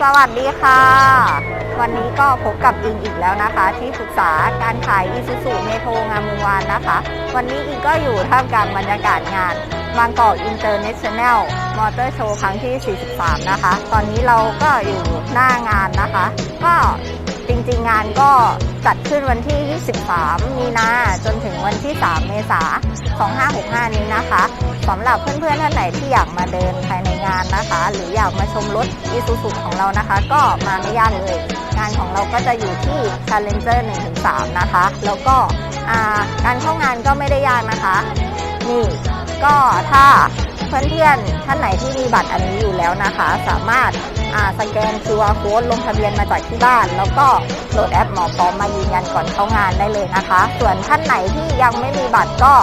สวัสดีค่ะ วันนี้ก็พบกับอิงอีกแล้วนะคะ ที่ปรึกษาการขายอีซูซูเมโทงามวงวานนะคะ วันนี้อิงก็อยู่ท่ามกลางบรรยากาศงานบางกอกอินเตอร์เนชั่นแนลมอเตอร์โชว์ครั้งที่ 43 นะคะ ตอนนี้เราก็อยู่หน้างานนะคะ ก็จริงๆงานก็ จัดขึ้นวันที่23มีนาจนถึงวันที่ 3 เมษายน2565 นี้นะคะสำหรับเพื่อนๆท่านไหนที่อยากมาเดินภายในงานนะคะ หรืออยากมาชมรถอีซูซูของเรานะคะ ก็มาไม่ยากเลย งานของเราก็จะอยู่ที่ Challenger 1-3 นะคะ แล้วก็การเข้างานก็ไม่ได้ยากนะคะ นี่ก็ถ้าเพื่อนๆท่านไหนที่มีบัตรอันนี้อยู่แล้วนะคะ สามารถ สแกน QR code ลงทะเบียนมาจากที่บ้าน แล้วก็โหลดแอปหมอพร้อมมายืนยันก่อนเข้างานได้เลยนะคะ ส่วนท่านไหนที่ยังไม่มีบัตรก็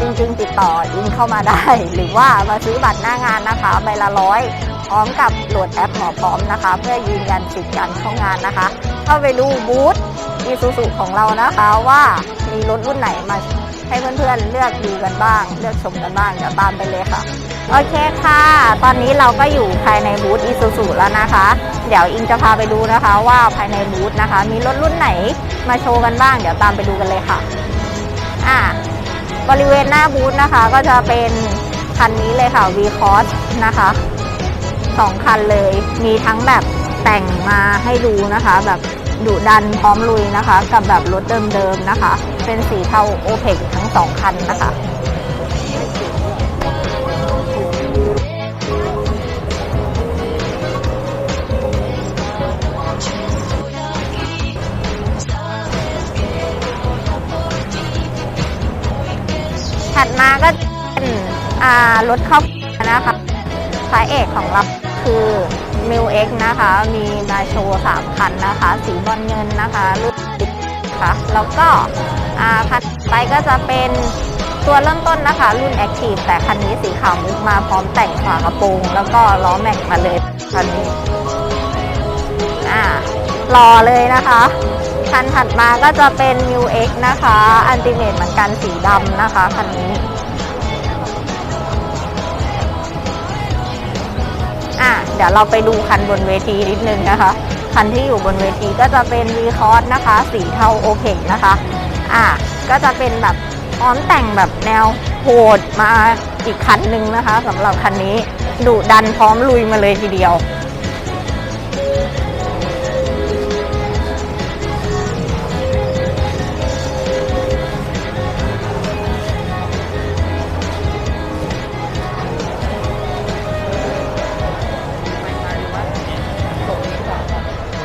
จริงๆ ติดต่ออินเข้ามาได้ หรือว่ามาซื้อบัตรหน้างานนะคะใบละร้อยพร้อมกับโหลดแอปหมอพร้อมนะคะ เพื่อยืนยันสิทธิ์การเข้างานนะคะ เข้าไปดูบูธอีซูซูของเรานะคะว่ามีรถรุ่นไหนมาให้เพื่อนๆเลือกดูกันบ้าง เลือกชมกันบ้างเดี๋ยวตามไปเลยค่ะ โอเคค่ะ ตอนนี้เราก็อยู่ภายในบูธอีซูซูแล้วนะคะ เดี๋ยวอิงจะพาไปดูนะคะ ว่าภายในบูธนะคะ มีรถรุ่นไหนมาโชว์กันบ้าง เดี๋ยวตามไปดูกันเลยค่ะ อ่าบริเวณหน้าบูธนะคะ ก็จะเป็นคันนี้เลยค่ะ V Cross นะคะสองคันเลย มีทั้งแบบแต่งมาให้ดูนะคะ แบบดุดันพร้อมลุยนะคะ กับแบบรถเดิมๆนะคะ เป็นสีเทาโอเพกทั้งสองคันนะคะ ถัดมาก็เป็นรถครอบครัวนะคะพระเอกของเราคือ m i l X นะคะ มีมาโชว์3คันนะคะ สีบอลเงินนะคะรุ่นค่ะแล้วก็คันต่อไปก็จะเป็นตัวเริ่มต้นนะคะ รุ่น Active แต่คันนี้สีขาวมุกมาพร้อมแต่งฝากระโปรง แล้วก็ล้อแม็กมาเลยคันนี้อ่ารอเลยนะคะ คันถัดมาก็จะเป็น New X นะคะอันติเมตเหมือนกันสีดำนะคะคันนี้อะเดี๋ยวเราไปดูคันบนเวทีนิดนึงนะคะ คันที่อยู่บนเวทีก็จะเป็น v ีคอ s นะคะ สีเทาโอเคนะคะอะก็จะเป็นแบบพร้อมแต่งแบบแนวโหดมาอีกคันหนึ่งนะคะสำหรับคันนี้ดุดันพร้อมลุยมาเลยทีเดียว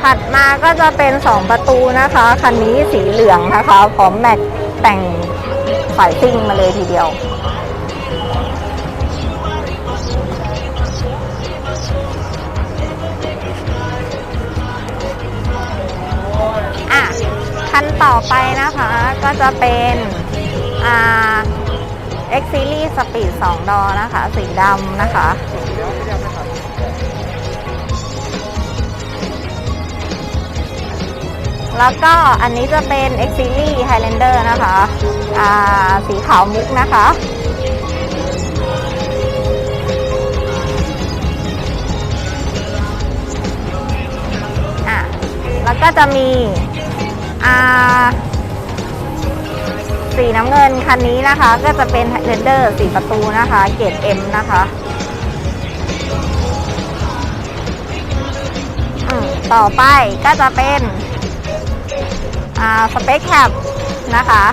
ถัดมาก็จะเป็น 2 ประตูนะคะ คันนี้สีเหลืองนะคะพร้อมแม็กแต่งสายซิ่งมาเลยทีเดียว อะ คันต่อไปนะคะก็จะเป็นอ่า X Series Speed 2 ดอนะคะ สีดำนะคะ แล้วก็อันนี้จะเป็น X Series Highlander นะคะอ่าสีขาวมุกนะคะ อะ แล้วก็จะมีอ่าสีน้ำเงินคันนี้นะคะ ก็จะเป็น Highlander สีประตูนะคะ เกรด M นะคะอืมต่อไปก็จะเป็น สเปคแคปนะคะ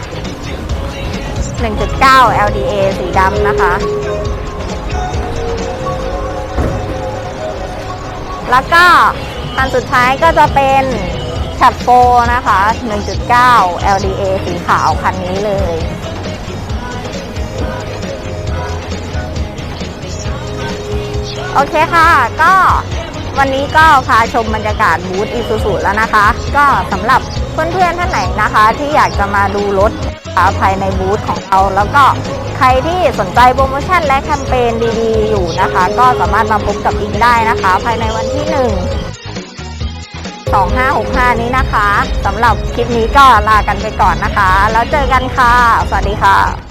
1.9 LDA สีดำนะคะ แล้วก็อันสุดท้ายก็จะเป็นแคปโฟนะคะ 1.9 LDA สีขาวคันนี้เลยโอเคค่ะ ก็วันนี้ก็พาชมบรรยากาศบูธอีซูซูแล้วนะคะ ก็สำหรับ เพื่อนๆท่านไหนนะคะ ที่อยากจะมาดูรถภายในบูธของเราแล้วก็ใครที่สนใจโปรโมชั่นและแคมเปญดีๆ อยู่นะคะ ก็สามารถมาพบกับอิงได้นะคะ ภายในวันที่ 1 2565 นี้นะคะสำหรับคลิปนี้ก็ลากันไปก่อนนะคะ แล้วเจอกันค่ะ สวัสดีค่ะ